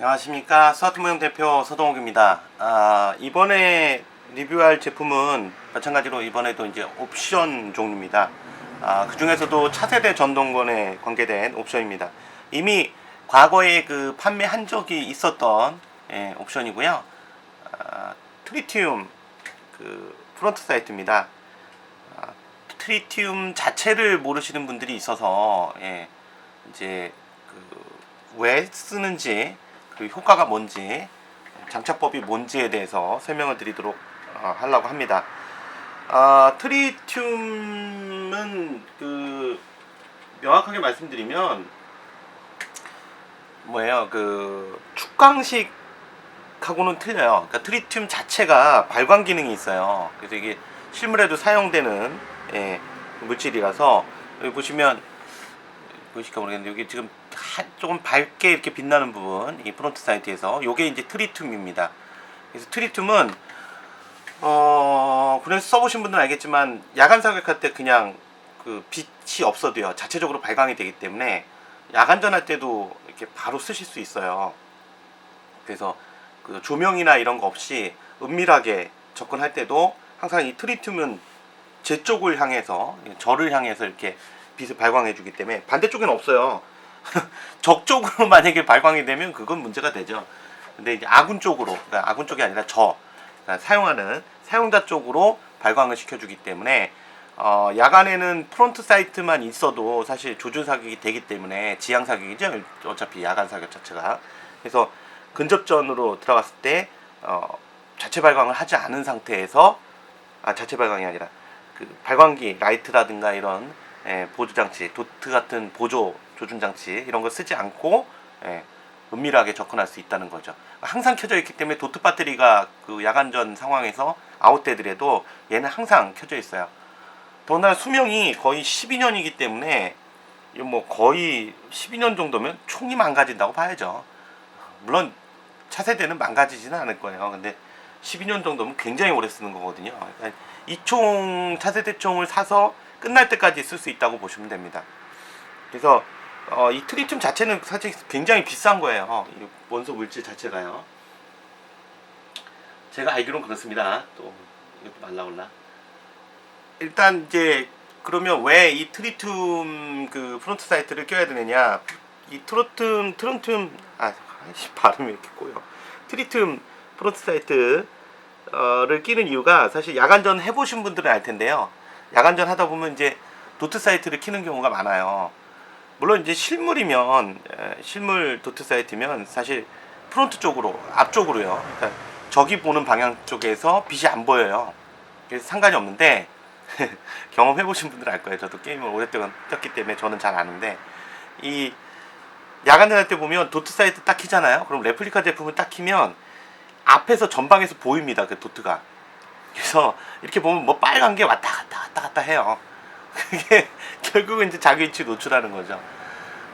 안녕하십니까 스와트모형 대표 서동욱입니다. 아, 이번에 리뷰할 제품은 마찬가지로 이번에도 이제 옵션 종류입니다. 아, 그 중에서도 차세대 전동권에 관계된 옵션입니다. 이미 과거에 그 판매한 적이 있었던 예, 옵션이고요. 아, 트리티움 그 프론트 사이트입니다. 아, 트리티움 자체를 모르시는 분들이 있어서 예, 이제 그 왜 쓰는지 그 효과가 뭔지 장착법이 뭔지에 대해서 설명을 드리도록 어, 하려고 합니다. 아, 트리튬은 그 명확하게 말씀드리면 뭐예요? 그 축광식 하고는 틀려요. 그러니까 트리튬 자체가 발광 기능이 있어요. 그래서 이게 실물에도 사용되는 예, 물질이라서 여기 보시면 보실까 모르겠는데 여기 지금 한- 조금 밝게 이렇게 빛나는 부분 이 프론트 사이트에서 요게 이제 트리튬입니다. 그래서 트리튬은 어 그래서 써보신 분들은 알겠지만 야간 사격할 때 그냥 그 빛이 없어도요 자체적으로 발광이 되기 때문에 야간 전할 때도 이렇게 바로 쓰실 수 있어요. 그래서 그 조명이나 이런 거 없이 은밀하게 접근할 때도 항상 이 트리튬은 제 쪽을 향해서 저를 향해서 이렇게 빛을 발광해 주기 때문에 반대쪽에는 없어요. 적 쪽으로 만약에 발광이 되면 그건 문제가 되죠. 근데 이제 아군 쪽으로, 그러니까 아군 쪽이 아니라 저 그러니까 사용하는 사용자 쪽으로 발광을 시켜주기 때문에 어, 야간에는 프론트 사이트만 있어도 사실 조준 사격이 되기 때문에 지향 사격이죠. 어차피 야간 사격 자체가 그래서 근접전으로 들어갔을 때 어, 자체 발광을 하지 않은 상태에서 아 자체 발광이 아니라 그 발광기 라이트라든가 이런 예, 보조 장치, 도트 같은 보조 조준 장치 이런 거 쓰지 않고 예, 은밀하게 접근할 수 있다는 거죠. 항상 켜져 있기 때문에 도트 배터리가 그 야간전 상황에서 아웃되더라도 얘는 항상 켜져 있어요. 더군다나 수명이 거의 12년이기 때문에 뭐 거의 12년 정도면 총이 망가진다고 봐야죠. 물론 차세대는 망가지지는 않을 거예요. 근데 12년 정도면 굉장히 오래 쓰는 거거든요. 이 총 차세대 총을 사서 끝날 때까지 쓸 수 있다고 보시면 됩니다. 그래서 어, 이 트리튬 자체는 사실 굉장히 비싼 거예요. 이 원소 물질 자체가요. 제가 알기로는 그렇습니다. 또 말라올라. 일단 이제 그러면 왜 이 트리튬 그 프론트 사이트를 껴야 되느냐? 이 트로튬 트론튬 아 발음이 이렇게 꼬여. 트리튬 프론트 사이트를 끼는 이유가 사실 야간전 해보신 분들은 알 텐데요. 야간전 하다 보면 이제 도트 사이트를 키는 경우가 많아요. 물론 이제 실물이면 에, 실물 도트 사이트면 사실 프론트 쪽으로 앞쪽으로요. 그러니까 적이 보는 방향 쪽에서 빛이 안 보여요. 그래서 상관이 없는데 경험해 보신 분들은 알 거예요. 저도 게임을 오랫동안 했기 때문에 저는 잘 아는데 이 야간전 할때 보면 도트 사이트 딱 키잖아요. 그럼 레플리카 제품을 딱 키면 앞에서 전방에서 보입니다. 그 도트가. 그래서 이렇게 보면 뭐 빨간 게 왔다 갔다 왔다 갔다 해요. 그게 결국은 이제 자기 위치 노출하는 거죠.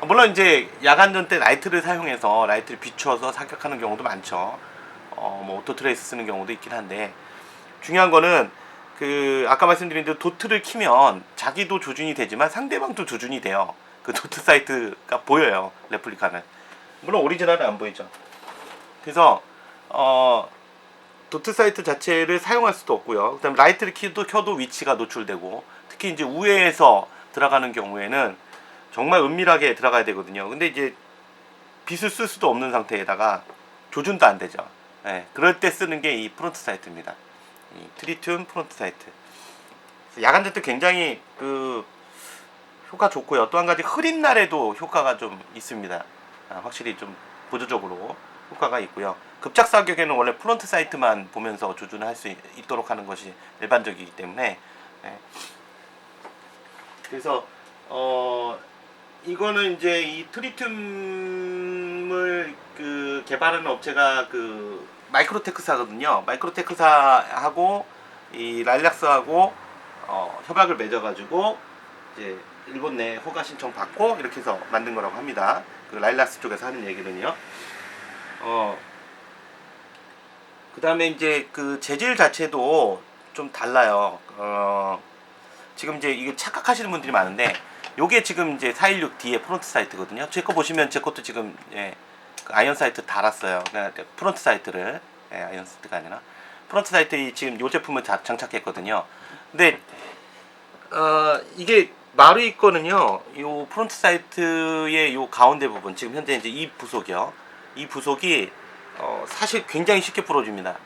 물론 이제 야간전 때 라이트를 사용해서 라이트를 비추어서 사격하는 경우도 많죠. 어, 뭐 오토 트레이스 쓰는 경우도 있긴 한데 중요한 거는 그 아까 말씀드린 대로 도트를 키면 자기도 조준이 되지만 상대방도 조준이 돼요. 그 도트 사이트가 보여요. 레플리카는. 물론 오리지널은 안 보이죠. 그래서 어 도트 사이트 자체를 사용할 수도 없고요. 그다음 라이트를 키도 켜도 위치가 노출되고 특히 이제 우회해서 들어가는 경우에는 정말 은밀하게 들어가야 되거든요. 근데 이제 빛을 쓸 수도 없는 상태에다가 조준도 안 되죠. 예, 그럴 때 쓰는 게 이 프론트 사이트입니다. 이 트리튬 프론트 사이트. 그래서 야간전 때 굉장히 그 효과 좋고요. 또 한 가지 흐린 날에도 효과가 좀 있습니다. 아, 확실히 좀 보조적으로 효과가 있고요. 급작 사격에는 원래 프론트 사이트만 보면서 조준을 할 수 있도록 하는 것이 일반적이기 때문에 예. 그래서 어 이거는 이제 이 트리튬을 그 개발하는 업체가 그 마이크로테크사거든요. 마이크로테크사하고 이 랄락스하고 어, 협약을 맺어가지고 이제 일본 내 허가 신청 받고 이렇게 해서 만든 거라고 합니다. 그 라일락스 쪽에서 하는 얘기는요. 어, 그 다음에 이제 그 재질 자체도 좀 달라요. 어, 지금 이제 이게 착각하시는 분들이 많은데, 요게 지금 이제 416D의 프론트 사이트거든요. 제 거 보시면 제 것도 지금, 예, 그 아이언 사이트 달았어요. 그러니까 프론트 사이트를 예, 아이언 사이트가 아니라 프론트 사이트 지금 요 제품을 다 장착했거든요. 근데 어, 이게 마루이 거는요. 요 프론트 사이트의 요 가운데 부분 지금 현재 이제 이 부속이요. 이 부속이 어, 사실 굉장히 쉽게 부러집니다.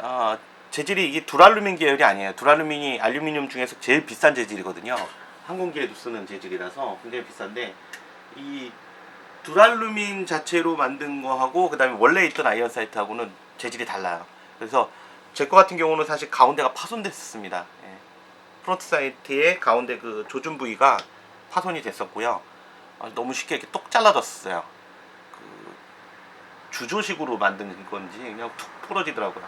어, 재질이 이게 두랄루민 계열이 아니에요. 두랄루민이 알루미늄 중에서 제일 비싼 재질이거든요. 항공기에도 쓰는 재질이라서 굉장히 비싼데 이 두랄루민 자체로 만든 거하고 그다음에 원래 있던 아이언 사이트하고는 재질이 달라요. 그래서 제 거 같은 경우는 사실 가운데가 파손됐었습니다. 예. 프론트 사이트의 가운데 그 조준 부위가 파손이 됐었고요. 아, 너무 쉽게 이렇게 똑 잘라졌어요. 그 주조식으로 만든 건지 그냥 툭 부러지더라고요.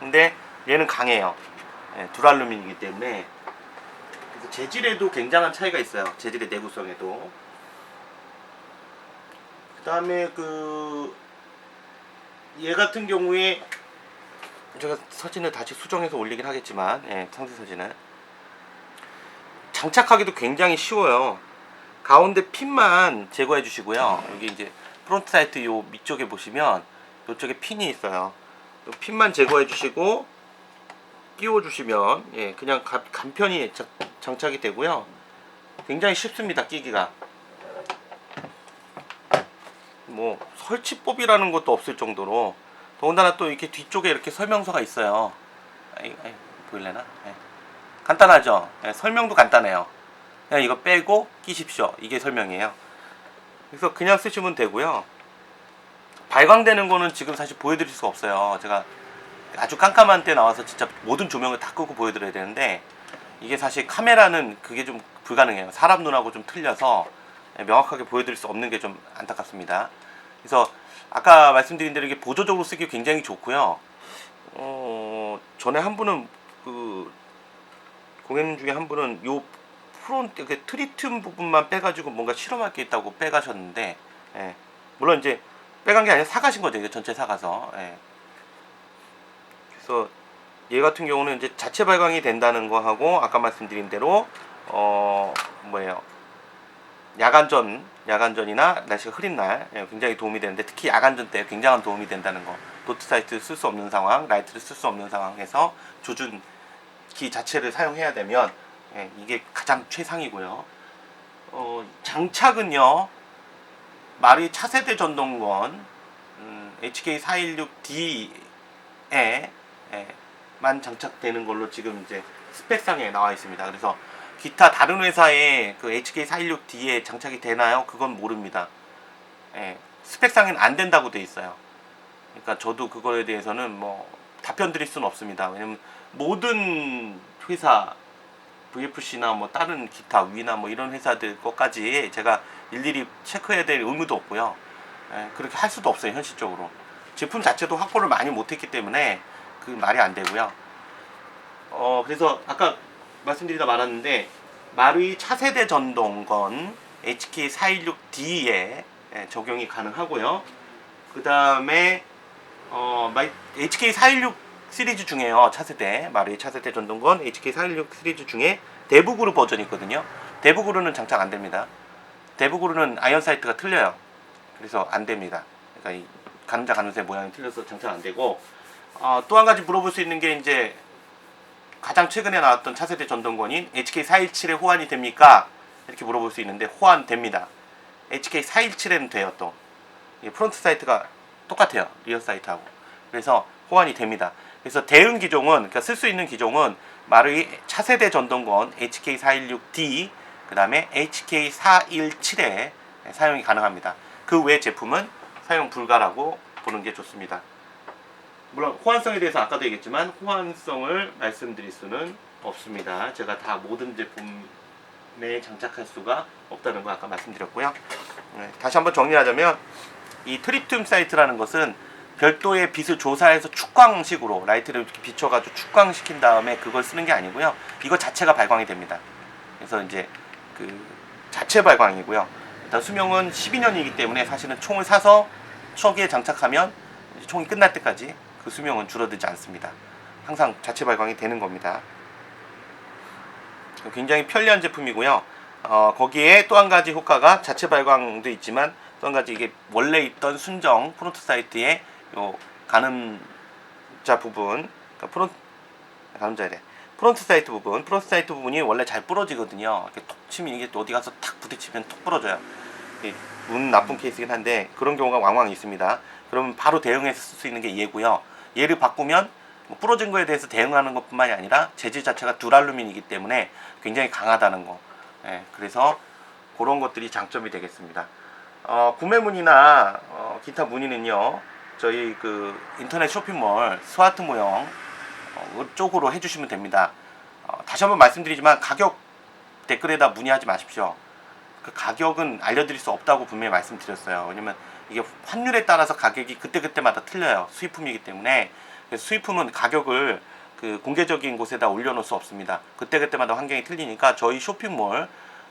근데 얘는 강해요. 예, 두랄루민이기 때문에 그래서 재질에도 굉장한 차이가 있어요. 재질의 내구성에도. 그다음에 그 얘 같은 경우에 제가 사진을 다시 수정해서 올리긴 하겠지만 예, 상세 사진을 장착하기도 굉장히 쉬워요. 가운데 핀만 제거해 주시고요. 여기 이제 프론트 사이트 요 밑쪽에 보시면 이쪽에 핀이 있어요. 요 핀만 제거해 주시고 끼워 주시면 예, 그냥 가- 간편히 자- 장착이 되고요. 굉장히 쉽습니다. 끼기가. 뭐 설치법이라는 것도 없을 정도로 더군다나 또 이렇게 뒤쪽에 이렇게 설명서가 있어요. 아이, 아이, 보일래나? 예. 간단하죠. 예, 설명도 간단해요. 그냥 이거 빼고 끼십시오. 이게 설명이에요. 그래서 그냥 쓰시면 되고요. 발광되는 거는 지금 사실 보여드릴 수가 없어요. 제가 아주 깜깜한 때 나와서 진짜 모든 조명을 다 끄고 보여드려야 되는데 이게 사실 카메라는 그게 좀 불가능해요. 사람 눈하고 좀 틀려서 명확하게 보여드릴 수 없는 게 좀 안타깝습니다. 그래서 아까 말씀드린 대로 이게 보조적으로 쓰기 굉장히 좋고요. 어, 전에 한 분은 그 고객님 중에 한 분은 요 프론트 그 트리튬 부분만 빼가지고 뭔가 실험할 게 있다고 빼가셨는데, 예. 물론 이제 빼간 게 아니라 사가신 거죠. 이게 전체 사가서. 예. 그래서 얘 같은 경우는 이제 자체 발광이 된다는 거 하고 아까 말씀드린 대로 어 뭐예요? 야간전 야간전이나 날씨가 흐린 날 예, 굉장히 도움이 되는데 특히 야간전 때 굉장한 도움이 된다는 거. 도트 사이트 쓸수 없는 상황 라이트를 쓸 수 없는 상황에서 조준기 자체를 사용해야 되면 예, 이게 가장 최상이고요. 어, 장착은요 마루이 차세대 전동건 음, HK416D에 예, 만 장착되는 걸로 지금 이제 스펙상에 나와 있습니다. 그래서 기타 다른 회사의 그 HK416D에 장착이 되나요? 그건 모릅니다. 예, 스펙상에는 안 된다고 돼 있어요. 그러니까 저도 그거에 대해서는 뭐 답변 드릴 수는 없습니다. 왜냐면 모든 회사 VFC나 뭐 다른 기타 위나 뭐 이런 회사들 것까지 제가 일일이 체크해야 될 의무도 없고요. 예, 그렇게 할 수도 없어요 현실적으로. 제품 자체도 확보를 많이 못했기 때문에 그 말이 안 되고요. 어 그래서 아까 말씀드리다 말았는데 마루이 차세대 전동건 HK416D에 예, 적용이 가능하고요. 그 다음에 어 마이- HK416 시리즈 중에요 차세대 마루이 차세대 전동건 HK416 시리즈 중에 대부그룹 버전이 있거든요. 대부그룹은 장착 안 됩니다. 대부그룹은 아이언 사이트가 틀려요. 그래서 안 됩니다. 그러니까 이 가늠자 가늠쇠 모양이 틀려서 장착 안 되고 어, 또 한 가지 물어볼 수 있는 게 이제 가장 최근에 나왔던 차세대 전동건인 HK417에 호환이 됩니까? 이렇게 물어볼 수 있는데 호환됩니다. HK417에는 돼요 또. 이 프론트 사이트가 똑같아요. 리어 사이트하고. 그래서 호환이 됩니다. 그래서 대응 기종은 그러니까 쓸 수 있는 기종은 마루이 차세대 전동건 HK416D 그 다음에 HK417에 사용이 가능합니다. 그 외 제품은 사용 불가라고 보는 게 좋습니다. 물론 호환성에 대해서 아까도 얘기했지만 호환성을 말씀드릴 수는 없습니다. 제가 다 모든 제품에 장착할 수가 없다는 거 아까 말씀드렸고요. 네, 다시 한번 정리하자면 이 트리튬 사이트라는 것은 별도의 빛을 조사해서 축광식으로 라이트를 이렇게 비춰가지고 축광시킨 다음에 그걸 쓰는 게 아니고요. 이거 자체가 발광이 됩니다. 그래서 이제 그 자체 발광이고요. 일단 수명은 12년이기 때문에 사실은 총을 사서 초기에 장착하면 총이 끝날 때까지 그 수명은 줄어들지 않습니다. 항상 자체 발광이 되는 겁니다. 굉장히 편리한 제품이고요. 어, 거기에 또 한 가지 효과가 자체 발광도 있지만 또 한 가지 이게 원래 있던 순정 프론트 사이트의 요 가늠자 부분, 그러니까 프론트 가늠자래. 프론트 사이트 부분, 프론트 사이트 부분이 원래 잘 부러지거든요. 이렇게 톡 치면 이게 또 어디 가서 탁 부딪히면 톡 부러져요. 이운 나쁜 케이스긴 한데 그런 경우가 왕왕 있습니다. 그러면 바로 대응해서 쓸 수 있는 게 얘고요. 얘를 바꾸면 뭐 부러진 거에 대해서 대응하는 것뿐만이 아니라 재질 자체가 듀랄루민이기 때문에 굉장히 강하다는 거. 예, 그래서 그런 것들이 장점이 되겠습니다. 어, 구매 문의나 어, 기타 문의는요. 저희 그 인터넷 쇼핑몰 스와트 모형 어, 쪽으로 해주시면 됩니다. 어, 다시 한번 말씀드리지만 가격 댓글에다 문의하지 마십시오. 그 가격은 알려드릴 수 없다고 분명히 말씀드렸어요. 왜냐면 이게 환율에 따라서 가격이 그때그때마다 틀려요. 수입품이기 때문에. 수입품은 가격을 그 공개적인 곳에다 올려놓을 수 없습니다. 그때그때마다 환경이 틀리니까 저희 쇼핑몰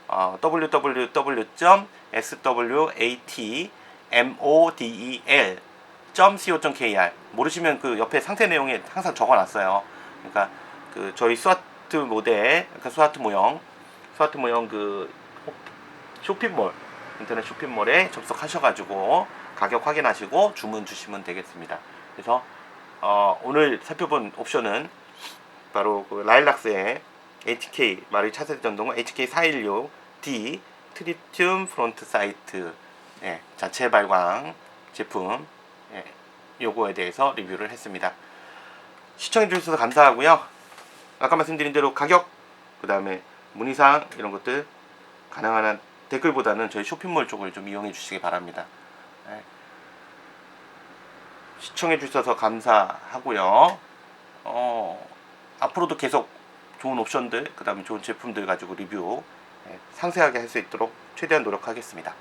어, www.swatmodel.co.kr 모르시면 그 옆에 상세 내용에 항상 적어놨어요. 그러니까 그 저희 스와트 모델, 그러니까 스와트 모형, 스와트 모형 그 쇼핑몰 인터넷 쇼핑몰에 접속하셔가지고 가격 확인하시고 주문 주시면 되겠습니다. 그래서 어, 오늘 살펴본 옵션은 바로 그 라일락스의 HK 마리 차세대 전동 HK416D 트리튬 프론트 사이트 예, 자체 발광 제품 예, 요거에 대해서 리뷰를 했습니다. 시청해 주셔서 감사하고요. 아까 말씀드린 대로 가격 그 다음에 문의사항 이런 것들 가능한 한 댓글보다는 저희 쇼핑몰 쪽을 좀 이용해 주시기 바랍니다. 네. 시청해 주셔서 감사하고요. 어, 앞으로도 계속 좋은 옵션들, 그 다음에 좋은 제품들 가지고 리뷰 네, 상세하게 할 수 있도록 최대한 노력하겠습니다.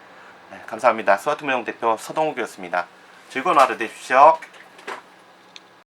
네, 감사합니다. 스와트 모형 대표 서동욱이었습니다. 즐거운 하루 되십시오.